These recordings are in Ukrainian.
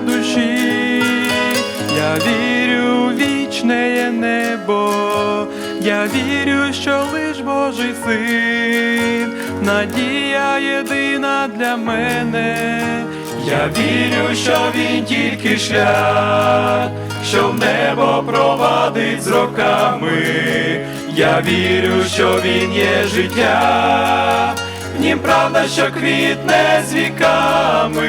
душі, я вірю в вічне небо, я вірю, що лиш Божий син, надія єдина для мене, я вірю, що він тільки шлях, що в небо провадить з роками, я вірю, що він є життя. Нім правда, що квітне з віками.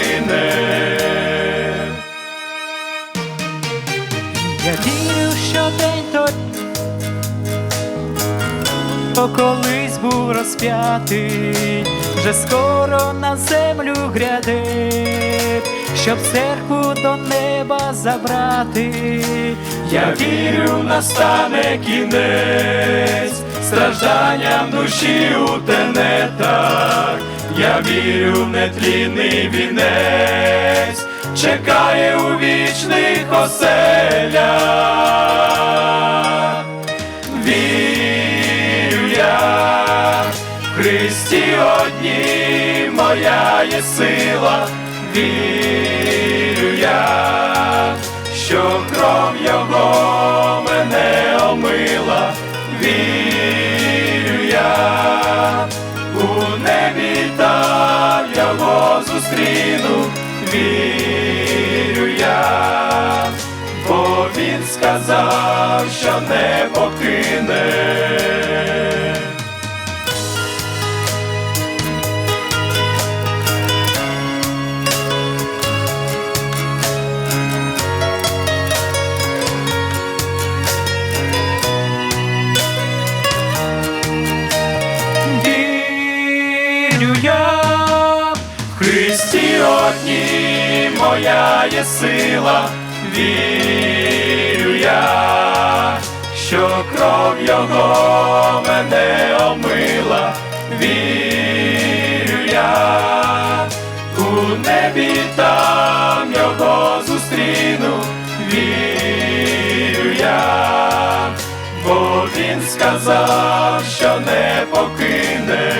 Вірю, що день той, то колись був розп'ятий, вже скоро на землю гряде, щоб церкву до неба забрати. Я вірю, настане кінець, стражданням душі у тенетах. Я вірю в нетлінний вінець, чекає у вічних оселях. Вірю я, Христі одній моя є сила, вірю я, що кров його мене омила, вірю я, у небі там його зустріну, вірю сказав, що не покине. Вірю я, в Христі одній моя є сила, вірю я, що кров його мене омила, вірю я, у небі там його зустріну, вірю я, бо він сказав, що не покине.